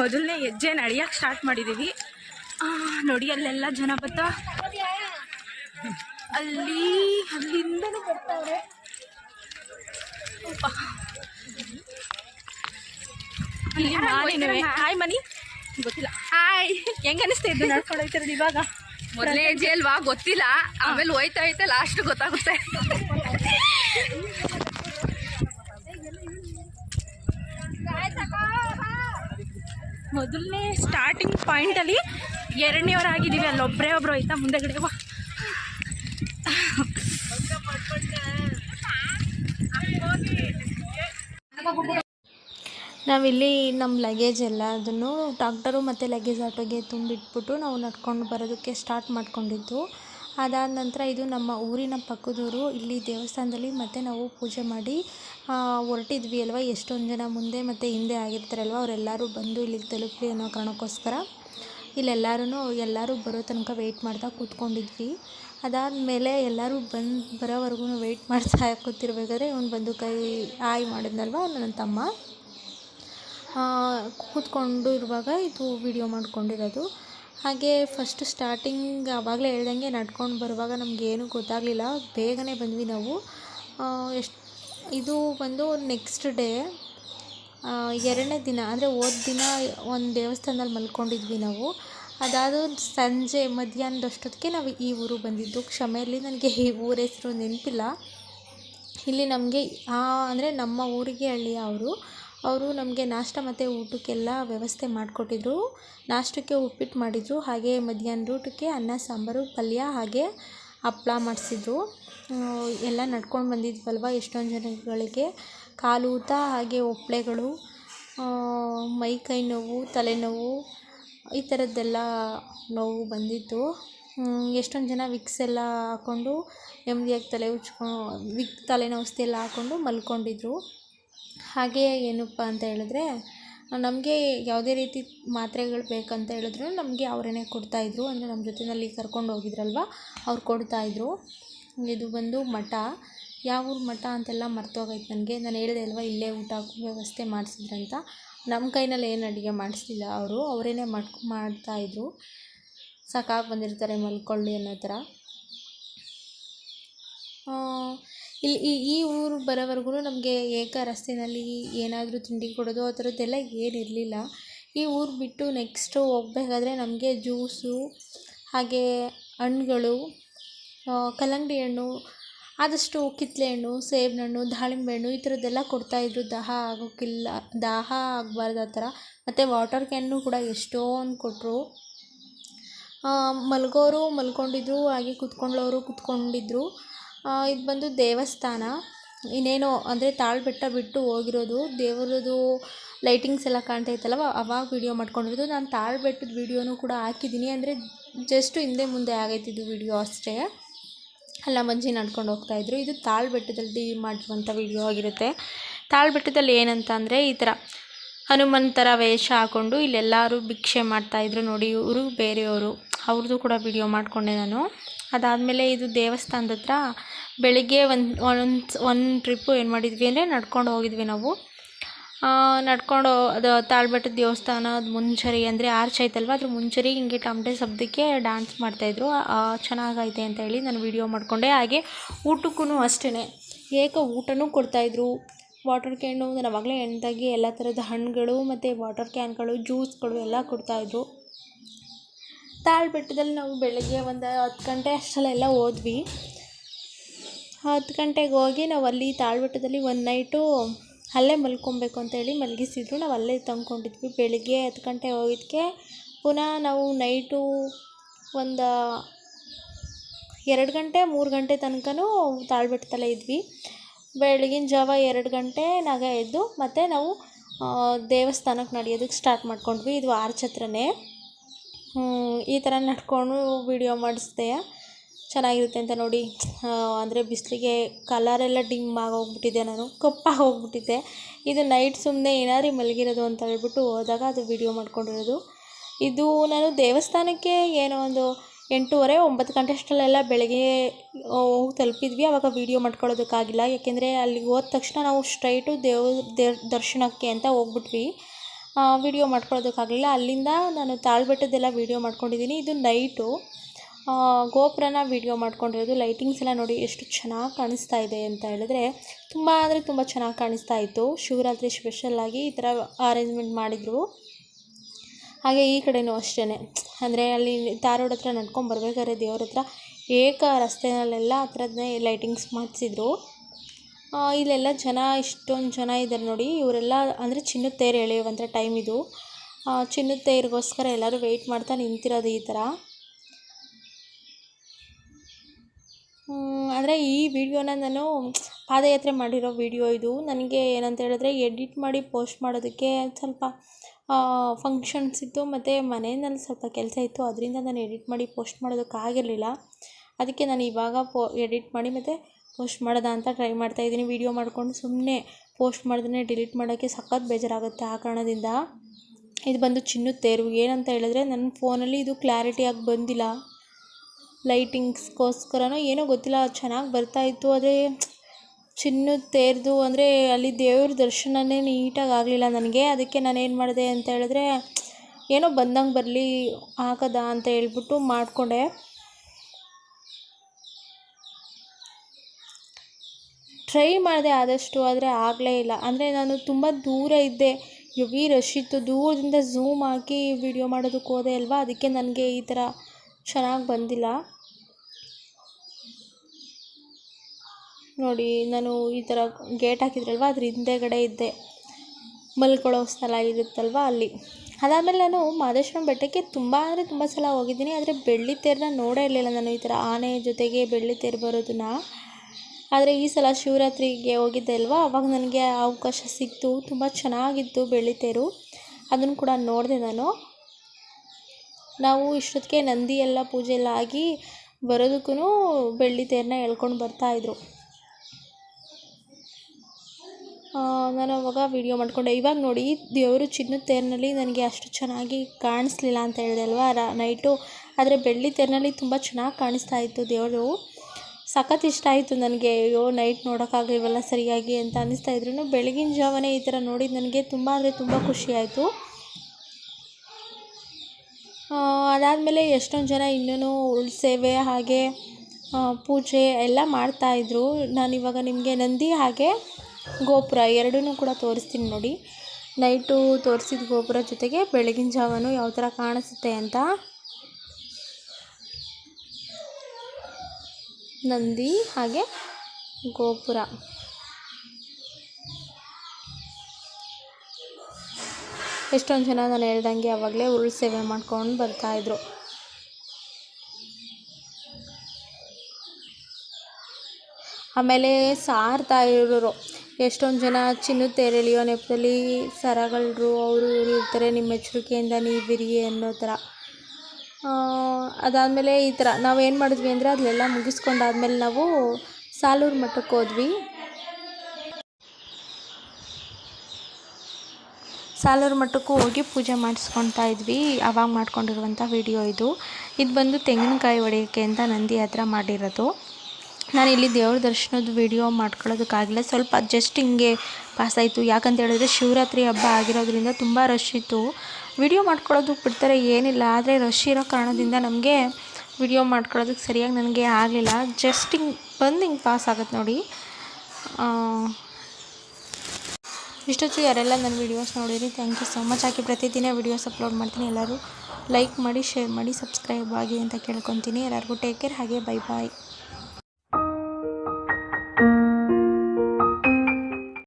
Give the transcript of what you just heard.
ಮೊದಲನೇ ಹೆಜ್ಜೆ ನಡಿಯಕ್ಕೆ ಸ್ಟಾರ್ಟ್ ಮಾಡಿದ್ದೀವಿ ನೋಡಿ ಅಲ್ಲೆಲ್ಲ ಜನ ಬತ್ತ ಅಲ್ಲಿ ಅಲ್ಲಿಂದನೂ ಬರ್ತಾವ್ರೆ. ಇಲ್ಲಿ ಹಾಯ್ ಮನಿ. ಗೊತ್ತಿಲ್ಲ. ಹಾಯ್ ಹೆಂಗ ಅನಿಸ್ತಾ ಇದ್ದು ನಡ್ಕೊಂಡು ಹೋಗ್ತಿರೋದು ಇವಾಗ? ಮೊದಲನೇ ಹೆಜ್ಜೆ ಅಲ್ವಾ? ಗೊತ್ತಿಲ್ಲ. ಆಮೇಲೆ ಹೋಯ್ತಾ ಹೋಯ್ತಾ ಲಾಸ್ಟ್ ಗೊತ್ತಾಗುತ್ತೆ. ಮೊದಲನೇ ಸ್ಟಾರ್ಟಿಂಗ್ ಪಾಯಿಂಟಲ್ಲಿ ಎರಡನೇವರಾಗಿದ್ದೀವಿ ಅಲ್ಲಿ ಒಬ್ಬರೇ ಒಬ್ರು ಆಯ್ತಾ? ಮುಂದೆಗಡೆ ನಾವಿಲ್ಲಿ ನಮ್ಮ ಲಗೇಜ್ ಎಲ್ಲ ಅದನ್ನು ಡಾಕ್ಟರು ಮತ್ತು ಲಗೇಜ್ ಆಟೋಗೆ ತುಂಬಿಟ್ಬಿಟ್ಟು ನಾವು ನಡ್ಕೊಂಡು ಬರೋದಕ್ಕೆ ಸ್ಟಾರ್ಟ್ ಮಾಡ್ಕೊಂಡಿದ್ದು. ಅದಾದ ನಂತರ ಇದು ನಮ್ಮ ಊರಿನ ಪಕ್ಕದೂರು. ಇಲ್ಲಿ ದೇವಸ್ಥಾನದಲ್ಲಿ ಮತ್ತೆ ನಾವು ಪೂಜೆ ಮಾಡಿ ಹೊರಟಿದ್ವಿ ಅಲ್ವಾ? ಎಷ್ಟೊಂದು ಜನ ಮುಂದೆ ಮತ್ತು ಹಿಂದೆ ಆಗಿರ್ತಾರಲ್ವ? ಅವರೆಲ್ಲರೂ ಬಂದು ಇಲ್ಲಿಗೆ ತಲುಪಲಿ ಅನ್ನೋ ಕಾರಣಕ್ಕೋಸ್ಕರ ಇಲ್ಲೆಲ್ಲರೂ ಎಲ್ಲರೂ ಬರೋ ತನಕ ವೆಯ್ಟ್ ಮಾಡ್ತಾ ಕೂತ್ಕೊಂಡಿದ್ವಿ. ಅದಾದಮೇಲೆ ಎಲ್ಲರೂ ಬಂದು ಬರೋವರೆಗೂ ವೆಯ್ಟ್ ಮಾಡ್ತಾ ಕೂತಿರ್ಬೇಕಾದ್ರೆ ಅವ್ನು ಬಂದು ಕೈ, ಆಯ್ ಮಾಡಿದ್ನಲ್ವ ನನ್ನ ತಮ್ಮ? ಕೂತ್ಕೊಂಡು ಇರುವಾಗ ಇದು ವಿಡಿಯೋ ಮಾಡ್ಕೊಂಡಿರೋದು. ಹಾಗೆ ಫಸ್ಟ್ ಸ್ಟಾರ್ಟಿಂಗ್ ಆವಾಗಲೇ ಹೇಳ್ದಂಗೆ ನಡ್ಕೊಂಡು ಬರುವಾಗ ನಮಗೇನು ಗೊತ್ತಾಗಲಿಲ್ಲ. ಬೇಗನೆ ಬಂದ್ವಿ ನಾವು. ಎಷ್ಟು, ಇದು ಬಂದು ನೆಕ್ಸ್ಟ್ ಡೇ ಎರಡನೇ ದಿನ, ಅಂದರೆ ಹೋದ ದಿನ ಒಂದು ದೇವಸ್ಥಾನದಲ್ಲಿ ಮಲ್ಕೊಂಡಿದ್ವಿ ನಾವು. ಅದಾದ ಸಂಜೆ ಮಧ್ಯಾಹ್ನದಷ್ಟೊತ್ತಿಗೆ ನಾವು ಈ ಊರು ಬಂದಿದ್ದು. ಕ್ಷಮೆಯಲ್ಲಿ ನನಗೆ ಈ ಊರ ಹೆಸರು ನೆನಪಿಲ್ಲ. ಇಲ್ಲಿ ನಮಗೆ ಅಂದರೆ ನಮ್ಮ ಊರಿಗೆ ಹಳ್ಳಿ ಅವರು. ಅವರು ನಮಗೆ ನಾಷ್ಟ ಮತ್ತು ಊಟಕ್ಕೆಲ್ಲ ವ್ಯವಸ್ಥೆ ಮಾಡಿಕೊಟ್ಟಿದ್ರು. ನಾಷ್ಟಕ್ಕೆ ಉಪ್ಪಿಟ್ಟು ಮಾಡಿದರು. ಹಾಗೆ ಮಧ್ಯಾಹ್ನದ ಊಟಕ್ಕೆ ಅನ್ನ, ಸಾಂಬಾರು, ಪಲ್ಯ ಹಾಗೆ ಹಪ್ಪಳ ಮಾಡಿಸಿದ್ರು. ಎಲ್ಲ ನಡ್ಕೊಂಡು ಬಂದಿದ್ವಲ್ವ ಎಷ್ಟೊಂದು ಜನಗಳಿಗೆ. ಕಾಲು ಹಾಗೆ ಒಪ್ಪಳೆಗಳು ಮೈ, ಕೈ ನೋವು ತಲೆನೋವು ಈ ಥರದ್ದೆಲ್ಲ ನೋವು ಬಂದಿತ್ತು. ಎಷ್ಟೊಂದು ಜನ ವಿಕ್ಸ್ ಎಲ್ಲ ಹಾಕ್ಕೊಂಡು ನೆಮ್ಮದಿಯಾಗಿ ತಲೆ ಉಚ್ಕೊ ವಿಕ್ ತಲೆನೋವಿಸ್ತಿ ಎಲ್ಲ ಹಾಕ್ಕೊಂಡು ಮಲ್ಕೊಂಡಿದ್ರು. ಹಾಗೆ ಏನಪ್ಪ ಅಂತ ಹೇಳಿದ್ರೆ, ನಮಗೆ ಯಾವುದೇ ರೀತಿ ಮಾತ್ರೆಗಳು ಬೇಕಂತ ಹೇಳಿದ್ರು ನಮಗೆ ಅವರೇ ಕೊಡ್ತಾಯಿದ್ರು. ಅಂದರೆ ನಮ್ಮ ಜೊತೆಯಲ್ಲಿ ಕರ್ಕೊಂಡು ಹೋಗಿದ್ರಲ್ವ, ಅವ್ರು ಕೊಡ್ತಾಯಿದ್ರು. ಇದು ಬಂದು ಮಠ. ಯಾವ ಊರು ಮಠ ಅಂತೆಲ್ಲ ಮರ್ತೋಗೈತೆ ನನಗೆ. ನಾನು ಹೇಳಿದೆ ಅಲ್ವಾ, ಇಲ್ಲೇ ಊಟ ವ್ಯವಸ್ಥೆ ಮಾಡಿಸಿದ್ರಂತ. ನಮ್ಮ ಕೈನಲ್ಲಿ ಏನು ಅಡುಗೆ ಮಾಡಿಸ್ಲಿಲ್ಲ ಅವರು. ಅವರೇ ಮಾಡ್ಕೊ, ಮಾಡ್ತಾಯಿದ್ರು. ಸಾಕಾಗಿ ಬಂದಿರ್ತಾರೆ ಮಲ್ಕೊಳ್ಳಿ ಅನ್ನೋ ಥರ. ಇಲ್ಲಿ ಈ ಈ ಊರು ಬರೋವರೆಗೂ ನಮಗೆ ಏಕ ರಸ್ತೆಯಲ್ಲಿ ಏನಾದರೂ ತಿಂಡಿ ಕೊಡೋದು ಆ ಥರದ್ದೆಲ್ಲ ಏನಿರಲಿಲ್ಲ. ಈ ಊರು ಬಿಟ್ಟು ನೆಕ್ಸ್ಟು ಹೋಗ್ಬೇಕಾದ್ರೆ ನಮಗೆ ಜ್ಯೂಸು, ಹಾಗೆ ಹಣ್ಣುಗಳು ಕಲ್ಲಂಗಡಿ ಹಣ್ಣು, ಆದಷ್ಟು ಕಿತ್ತಲೆ ಹಣ್ಣು, ಸೇಬಿನ ಹಣ್ಣು, ದಾಳಿಂಬೆ ಹಣ್ಣು ಈ ಥರದ್ದೆಲ್ಲ ಕೊಡ್ತಾಯಿದ್ರು ದಾಹ ಆಗೋಕ್ಕಿಲ್ಲ ದಾಹ ಆಗಬಾರ್ದು ಆ ಥರ. ಮತ್ತು ವಾಟರ್ ಕ್ಯಾನ್ನು ಕೂಡ ಎಷ್ಟೊಂದು ಕೊಟ್ಟರು ಮಲ್ಗೋರು ಮಲ್ಕೊಂಡಿದ್ರು, ಹಾಗೆ ಕುತ್ಕೊಂಡವರು ಕುತ್ಕೊಂಡಿದ್ರು. ಇದು ಬಂದು ದೇವಸ್ಥಾನ. ಇನ್ನೇನೋ ಅಂದರೆ ತಾಳ್ಬೆಟ್ಟ ಬಿಟ್ಟು ಹೋಗಿರೋದು ದೇವರದು ಲೈಟಿಂಗ್ಸ್ ಎಲ್ಲ ಕಾಣ್ತಾ ಇತ್ತಲ್ಲವ ಅವಾಗ ವೀಡಿಯೋ ಮಾಡ್ಕೊಂಡಿರೋದು. ನಾನು ತಾಳ್ಬೆಟ್ಟದ ವಿಡಿಯೋನೂ ಕೂಡ ಹಾಕಿದ್ದೀನಿ. ಅಂದರೆ ಜಸ್ಟ್ ಹಿಂದೆ ಮುಂದೆ ಆಗೈತಿದ್ದು ವಿಡಿಯೋ ಅಷ್ಟೇ. ಅಲ್ಲ, ಮಂಜಿ ನಡ್ಕೊಂಡು ಹೋಗ್ತಾಯಿದ್ರು ಇದು ತಾಳ್ಬೆಟ್ಟದಲ್ಲಿ ಮಾಡಿರುವಂಥ ವಿಡಿಯೋ ಆಗಿರುತ್ತೆ. ತಾಳ್ಬೆಟ್ಟದಲ್ಲಿ ಏನಂತ ಅಂದರೆ ಈ ಥರ ಹನುಮಂತರ ವೇಷ ಹಾಕ್ಕೊಂಡು ಇಲ್ಲೆಲ್ಲರೂ ಭಿಕ್ಷೆ ಮಾಡ್ತಾಯಿದ್ರು ನೋಡಿ, ಇವರು ಬೇರೆಯವರು. ಅವ್ರದ್ದು ಕೂಡ ವಿಡಿಯೋ ಮಾಡಿಕೊಂಡೆ ನಾನು. ಅದಾದಮೇಲೆ ಇದು ದೇವಸ್ಥಾನದ ಹತ್ರ ಬೆಳಗ್ಗೆ ಒಂದು ಒಂದು ಒಂದು ಟ್ರಿಪ್ಪು ಏನು ಮಾಡಿದ್ವಿ ಅಂದರೆ ನಡ್ಕೊಂಡು ಹೋಗಿದ್ವಿ ನಾವು. ನಡ್ಕೊಂಡು ಅದು ತಾಳ್ಬೆಟ್ಟದ ದೇವಸ್ಥಾನದ ಮುಂಚರಿ ಅಂದರೆ ಆರ್ಚ್ ಐತಲ್ವ ಅದ್ರ ಮುಂಚರಿ ಹಿಂಗೆ ಟಮಟೆ ಶಬ್ದಕ್ಕೆ ಡ್ಯಾನ್ಸ್ ಮಾಡ್ತಾಯಿದ್ರು ಚೆನ್ನಾಗೈತೆ ಅಂತ ಹೇಳಿ ನಾನು ವೀಡಿಯೋ ಮಾಡಿಕೊಂಡೆ. ಹಾಗೆ ಊಟಕ್ಕೂ ಅಷ್ಟೇ ಏಕ ಊಟನೂ ಕೊಡ್ತಾಯಿದ್ರು ವಾಟರ್ ಕ್ಯಾನು ನಾವಾಗಲೇ ಎಣ್ದಾಗಿ ಎಲ್ಲ ಥರದ ಹಣ್ಣುಗಳು ಮತ್ತು ವಾಟರ್ ಕ್ಯಾನ್ಗಳು ಜ್ಯೂಸ್ಗಳು ಎಲ್ಲ ಕೊಡ್ತಾಯಿದ್ರು ತಾಳ್ಬೆಟ್ಟದಲ್ಲಿ ನಾವು ಬೆಳಗ್ಗೆ ಒಂದು ಹತ್ತು ಗಂಟೆ ಅಷ್ಟರಲ್ಲೆಲ್ಲ ಹೋದ್ವಿ. ಹತ್ತು ಗಂಟೆಗೆ ಹೋಗಿ ನಾವು ಅಲ್ಲಿ ತಾಳ್ಬೆಟ್ಟದಲ್ಲಿ ಒಂದು ನೈಟು ಅಲ್ಲೇ ಮಲ್ಕೊಬೇಕು ಅಂತೇಳಿ ಮಲಗಿಸಿದ್ರು. ನಾವು ಅಲ್ಲೇ ತಂದ್ಕೊಂಡಿದ್ವಿ. ಬೆಳಿಗ್ಗೆ ಹತ್ತು ಗಂಟೆ ಹೋಗಿದ್ದಕ್ಕೆ ಪುನಃ ನಾವು ನೈಟು ಒಂದು ಎರಡು ಗಂಟೆ, ಮೂರು ಗಂಟೆ ತನಕನೂ ತಾಳ್ಬೆಟ್ಟದಲ್ಲೇ ಇದ್ವಿ. ಬೆಳಗಿನ ಜಾವ ಎರಡು ಗಂಟೆ ನಾಗ ಎದ್ದು ಮತ್ತೆ ನಾವು ದೇವಸ್ಥಾನಕ್ಕೆ ನಡೆಯೋದಕ್ಕೆ ಸ್ಟಾರ್ಟ್ ಮಾಡ್ಕೊಂಡ್ವಿ. ಇದು ಆರ್ಚ್ ಹತ್ರನೇ ಈ ಥರ ನಡ್ಕೊಂಡು ವೀಡಿಯೋ ಮಾಡಿಸ್ದೆ. ಚೆನ್ನಾಗಿರುತ್ತೆ ಅಂತ ನೋಡಿ. ಅಂದರೆ ಬಿಸಿಲಿಗೆ ಕಲರೆಲ್ಲ ಡಿಮ್ ಆಗೋಗ್ಬಿಟ್ಟಿದೆ ನಾನು. ಕಪ್ಪಾಗಿ ಹೋಗ್ಬಿಟ್ಟಿದ್ದೆ ಇದು ನೈಟ್ ಸುಮ್ಮನೆ ಏನಾದ್ರೂ ಮಲಗಿರೋದು ಅಂತ ಹೇಳ್ಬಿಟ್ಟು ಹೋದಾಗ ಅದು ವಿಡಿಯೋ ಮಾಡ್ಕೊಂಡಿರೋದು. ಇದು ನಾನು ದೇವಸ್ಥಾನಕ್ಕೆ ಏನೋ ಒಂದು ಎಂಟೂವರೆ, ಒಂಬತ್ತು ಗಂಟೆ ಅಷ್ಟರಲ್ಲೆಲ್ಲ ಬೆಳಗ್ಗೆ ಹೋಗಿ ತಲುಪಿದ್ವಿ. ಆವಾಗ ವೀಡಿಯೋ ಮಾಡ್ಕೊಳ್ಳೋದಕ್ಕಾಗಿಲ್ಲ. ಯಾಕೆಂದರೆ ಅಲ್ಲಿಗೆ ಹೋದ ತಕ್ಷಣ ನಾವು ಸ್ಟ್ರೈಟು ದೇವ ದೇವ್ರ ದರ್ಶನಕ್ಕೆ ಅಂತ ಹೋಗ್ಬಿಟ್ವಿ. ವಿಡಿಯೋ ಮಾಡ್ಕೊಳ್ಳೋದಕ್ಕಾಗಲಿಲ್ಲ. ಅಲ್ಲಿಂದ ನಾನು ತಾಳ್ಬೆಟ್ಟದೆಲ್ಲ ವೀಡಿಯೋ ಮಾಡ್ಕೊಂಡಿದ್ದೀನಿ. ಇದು ನೈಟು ಗೋಪುರನ ವೀಡಿಯೋ ಮಾಡ್ಕೊಂಡಿರೋದು. ಲೈಟಿಂಗ್ಸ್ ಎಲ್ಲ ನೋಡಿ ಎಷ್ಟು ಚೆನ್ನಾಗಿ ಕಾಣಿಸ್ತಾ ಇದೆ ಅಂತ ಹೇಳಿದ್ರೆ, ತುಂಬ ಅಂದರೆ ತುಂಬ ಚೆನ್ನಾಗಿ ಕಾಣಿಸ್ತಾ ಇತ್ತು. ಶಿವರಾತ್ರಿ ಸ್ಪೆಷಲ್ಲಾಗಿ ಈ ಥರ ಅರೇಂಜ್ಮೆಂಟ್ ಮಾಡಿದರು. ಹಾಗೆ ಈ ಕಡೆಯೂ ಅಷ್ಟೇ ಅಂದರೆ ಅಲ್ಲಿ ತಾರೋಡ್ ರೋಡ್ ಹತ್ರ ನಡ್ಕೊಂಡು ಬರ್ಬೇಕಾದ್ರೆ ದೇವ್ರ ಹತ್ರ ಏಕ ರಸ್ತೆನಲ್ಲೆಲ್ಲ ಆ ಲೈಟಿಂಗ್ಸ್ ಮಾಡಿಸಿದ್ರು. ಇಲ್ಲೆಲ್ಲ ಜನ, ಇಷ್ಟೊಂದು ಜನ ಇದ್ದಾರೆ ನೋಡಿ. ಇವರೆಲ್ಲ ಅಂದರೆ ಚಿನ್ನದ ತೇರು ಎಳೆಯುವಂಥ ಟೈಮ್ ಇದು. ಚಿನ್ನದ ತೇರಿಗೋಸ್ಕರ ಎಲ್ಲರೂ ವೆಯ್ಟ್ ಮಾಡ್ತಾ ನಿಂತಿರೋದು ಈ ಥರ ಅಂದರೆ ಈ ವಿಡಿಯೋನ ನಾನು ಪಾದಯಾತ್ರೆ ಮಾಡಿರೋ ವಿಡಿಯೋ ಇದು. ನನಗೆ ಏನಂತ ಹೇಳಿದ್ರೆ ಎಡಿಟ್ ಮಾಡಿ ಪೋಸ್ಟ್ ಮಾಡೋದಕ್ಕೆ ಸ್ವಲ್ಪ ಫಂಕ್ಷನ್ಸ್ ಇತ್ತು ಮತ್ತು ಮನೆಯಲ್ಲಿ ಸ್ವಲ್ಪ ಕೆಲಸ ಇತ್ತು. ಅದರಿಂದ ನಾನು ಎಡಿಟ್ ಮಾಡಿ ಪೋಸ್ಟ್ ಮಾಡೋದಕ್ಕಾಗಿರಲಿಲ್ಲ ಅದಕ್ಕೆ ನಾನು ಇವಾಗ ಪೋ ಎಡಿಟ್ ಮಾಡಿ ಮತ್ತು ಪೋಸ್ಟ್ ಮಾಡೋದಾ ಅಂತ ಟ್ರೈ ಮಾಡ್ತಾ ಇದ್ದೀನಿ. ವೀಡಿಯೋ ಮಾಡ್ಕೊಂಡು ಸುಮ್ಮನೆ ಪೋಸ್ಟ್ ಮಾಡಿದ್ರೆ ಡಿಲೀಟ್ ಮಾಡೋಕ್ಕೆ ಸಖತ್ ಬೇಜಾರಾಗುತ್ತೆ ಆ ಕಾರಣದಿಂದ. ಇದು ಬಂದು ಚಿನ್ನದ ತೇರು. ಏನಂತ ಹೇಳಿದ್ರೆ ನನ್ನ ಫೋನಲ್ಲಿ ಇದು ಕ್ಲಾರಿಟಿಯಾಗಿ ಬಂದಿಲ್ಲ. ಲೈಟಿಂಗ್ಸ್ಗೋಸ್ಕರನೋ ಏನೋ ಗೊತ್ತಿಲ್ಲ. ಚೆನ್ನಾಗಿ ಬರ್ತಾಯಿತ್ತು ಆದರೆ ಚಿನ್ನದ ತೇರ್ದು ಅಂದರೆ ಅಲ್ಲಿ ದೇವ್ರ ದರ್ಶನನೇ ನೀಟಾಗಿ ಆಗಲಿಲ್ಲ ನನಗೆ. ಅದಕ್ಕೆ ನಾನು ಏನು ಮಾಡಿದೆ ಅಂತ ಹೇಳಿದ್ರೆ ಏನೋ ಬಂದಂಗೆ ಬರಲಿ ಆಗದ ಅಂತ ಹೇಳ್ಬಿಟ್ಟು ಮಾಡಿಕೊಂಡೆ. ಟ್ರೈ ಮಾಡಿದೆ ಆದಷ್ಟು ಆದರೆ ಆಗಲೇ ಇಲ್ಲ. ಅಂದರೆ ನಾನು ತುಂಬ ದೂರ ಇದ್ದೆ. ಹೆವಿ ರಶ್ ಇತ್ತು ದೂರದಿಂದ ಝೂಮ್ ಹಾಕಿ ವಿಡಿಯೋ ಮಾಡೋದಕ್ಕೆ ಹೋದೆ ಅಲ್ವಾ? ಅದಕ್ಕೆ ನನಗೆ ಈ ಥರ ಚೆನ್ನಾಗಿ ಬಂದಿಲ್ಲ. ನೋಡಿ, ನಾನು ಈ ಥರ ಗೇಟ್ ಹಾಕಿದ್ರಲ್ವ? ಅದ್ರ ಹಿಂದೆಗಡೆ ಇದ್ದೆ. ಮಲ್ಕೊಳ್ಳೋ ಸ್ಥಳ ಇರುತ್ತಲ್ವ ಅಲ್ಲಿ. ಅದಾದಮೇಲೆ ನಾನು ಮಾದೇಶ್ವರನ ಬೆಟ್ಟಕ್ಕೆ ತುಂಬ ಅಂದರೆ ತುಂಬ ಸಲ ಹೋಗಿದ್ದೀನಿ. ಆದರೆ ಬೆಳ್ಳಿ ತೇರನ್ನ ನೋಡೇ ಇರಲಿಲ್ಲ ನಾನು ಈ ಥರ ಆನೆ ಜೊತೆಗೆ ಬೆಳ್ಳಿ ತೇರು ಬರೋದನ್ನ. ಆದರೆ ಈ ಸಲ ಶಿವರಾತ್ರಿಗೆ ಹೋಗಿದ್ದೆ ಅಲ್ವಾ? ಅವಾಗ ನನಗೆ ಅವಕಾಶ ಸಿಕ್ತು. ತುಂಬ ಚೆನ್ನಾಗಿತ್ತು ಬೆಳಿತೇರು ಅದನ್ನು ಕೂಡ ನೋಡಿದೆ ನಾನು. ನಾವು ಇಷ್ಟೊತ್ತಿಗೆ ನಂದಿ ಎಲ್ಲ ಪೂಜೆ ಎಲ್ಲ ಆಗಿ ಬರೋದಕ್ಕೂ ಬೆಳ್ಳಿತೇರನ್ನ ಎಳ್ಕೊಂಡು ಬರ್ತಾಯಿದ್ರು ನಾನು ಅವಾಗ ವಿಡಿಯೋ ಮಾಡಿಕೊಂಡೆ. ಇವಾಗ ನೋಡಿ, ದೇವರು ಚಿನ್ನದ ತೇರಿನಲ್ಲಿ ನನಗೆ ಅಷ್ಟು ಚೆನ್ನಾಗಿ ಕಾಣಿಸ್ಲಿಲ್ಲ ಅಂತ ಹೇಳಿದೆ ಅಲ್ವಾ? ನೈಟು ಆದರೆ ಬೆಳ್ಳಿ ತೇರಿನಲ್ಲಿ ತುಂಬ ಚೆನ್ನಾಗಿ ಕಾಣಿಸ್ತಾ ಇತ್ತು ದೇವರು. ಸಖತ್ ಇಷ್ಟ ಆಯಿತು ನನಗೆ, ಅಯ್ಯೋ ನೈಟ್ ನೋಡೋಕ್ಕಾಗಲಿವಲ್ಲ ಸರಿಯಾಗಿ ಅಂತ ಅನ್ನಿಸ್ತಾ ಇದ್ರು ಬೆಳಗಿನ ಜಾವನೇ ಈ ಥರ ನೋಡಿದ್ದು ನನಗೆ ತುಂಬ ಅಂದರೆ ತುಂಬ ಖುಷಿಯಾಯಿತು ಅದಾದಮೇಲೆ ಎಷ್ಟೊಂದು ಜನ ಇನ್ನೂ ಉಳ್ಸೇವೆ ಹಾಗೆ ಪೂಜೆ ಎಲ್ಲ ಮಾಡ್ತಾಯಿದ್ರು ನಾನಿವಾಗ ನಿಮಗೆ ನಂದಿ ಹಾಗೆ ಗೋಪುರ ಎರಡೂ ಕೂಡ ತೋರಿಸ್ತೀನಿ ನೋಡಿ. ನೈಟು ತೋರಿಸಿದ ಗೋಪುರ ಜೊತೆಗೆ ಬೆಳಗಿನ ಜಾವನೂ ಯಾವ ಥರ ಕಾಣಿಸುತ್ತೆ ಅಂತ. ನಂದಿ ಹಾಗೆ ಗೋಪುರ. ಎಷ್ಟೊಂದು ಜನ ನಾನು ಹೇಳ್ದಂಗೆ ಆವಾಗಲೇ ಉರುಳು ಸೇವೆ ಮಾಡ್ಕೊಂಡು ಬರ್ತಾಯಿದ್ರು ಆಮೇಲೆ ಸಾರ್ತಾ ಇರೋರು ಎಷ್ಟೊಂದು ಜನ ಚಿನ್ನದ ತೇರೆಳಿಯೋ ನೆಪದಲ್ಲಿ ಸರಗಳರು, ಅವರು ಇವರು ಇರ್ತಾರೆ ನಿಮ್ಮ ಎಚ್ಚರಿಕೆಯಿಂದ ನೀವಿರಿ ಅನ್ನೋ ಥರ. ಅದಾದಮೇಲೆ ಈ ಥರ ನಾವು ಏನು ಮಾಡಿದ್ವಿ ಅಂದರೆ ಅದನ್ನೆಲ್ಲ ಮುಗಿಸ್ಕೊಂಡಾದ್ಮೇಲೆ ನಾವು ಸಾಲೂರು ಮಠಕ್ಕೆ ಹೋದ್ವಿ. ಸಾಲೂರು ಮಠಕ್ಕೂ ಹೋಗಿ ಪೂಜೆ ಮಾಡಿಸ್ಕೊತಾ ಇದ್ವಿ. ಅವಾಗ ಮಾಡ್ಕೊಂಡಿರುವಂಥ ವಿಡಿಯೋ ಇದು. ಇದು ಬಂದು ತೆಂಗಿನಕಾಯಿ ಹೊಡೆಯೋಕ್ಕೆ ಅಂತ ನಂದಿ ಹತ್ರ ಮಾಡಿರೋದು. ನಾನು ಇಲ್ಲಿ ದೇವ್ರ ದರ್ಶನದ ವಿಡಿಯೋ ಮಾಡ್ಕೊಳ್ಳೋದಕ್ಕಾಗಲಿಲ್ಲ ಸ್ವಲ್ಪ ಜಸ್ಟ್ ಹಿಂಗೆ ಪಾಸ್ ಆಯಿತು. ಯಾಕಂತ ಹೇಳಿದ್ರೆ ಶಿವರಾತ್ರಿ ಹಬ್ಬ ಆಗಿರೋದ್ರಿಂದ ತುಂಬ ರಶ್ ಇತ್ತು. ವಿಡಿಯೋ ಮಾಡ್ಕೊಳ್ಳೋದಕ್ಕೆ ಬಿಡ್ತಾರೆ ಏನಿಲ್ಲ. ಆದರೆ ರಶ್ ಇರೋ ಕಾರಣದಿಂದ ನಮಗೆ ವಿಡಿಯೋ ಮಾಡ್ಕೊಳ್ಳೋದಕ್ಕೆ ಸರಿಯಾಗಿ ನನಗೆ ಆಗಲಿಲ್ಲ. ಜಸ್ಟ್ ಹಿಂಗೆ ಬಂದು ಹಿಂಗೆ ಪಾಸ್ ಆಗುತ್ತೆ ನೋಡಿ. ಇಷ್ಟೊತ್ತು ಯಾರೆಲ್ಲ ನನ್ನ ವೀಡಿಯೋಸ್ ನೋಡಿರಿ ಥ್ಯಾಂಕ್ ಯು ಸೊ ಮಚ್ ಹಾಕಿ ಪ್ರತಿದಿನ ವೀಡಿಯೋಸ್ ಅಪ್ಲೋಡ್ ಮಾಡ್ತೀನಿ. ಎಲ್ಲರೂ ಲೈಕ್ ಮಾಡಿ ಶೇರ್ ಮಾಡಿ ಸಬ್ಸ್ಕ್ರೈಬ್ ಆಗಿ ಅಂತ ಕೇಳ್ಕೊತೀನಿ. ಎಲ್ಲರಿಗೂ ಟೇಕ್ ಕೇರ್ ಹಾಗೆ ಬೈ ಬಾಯ್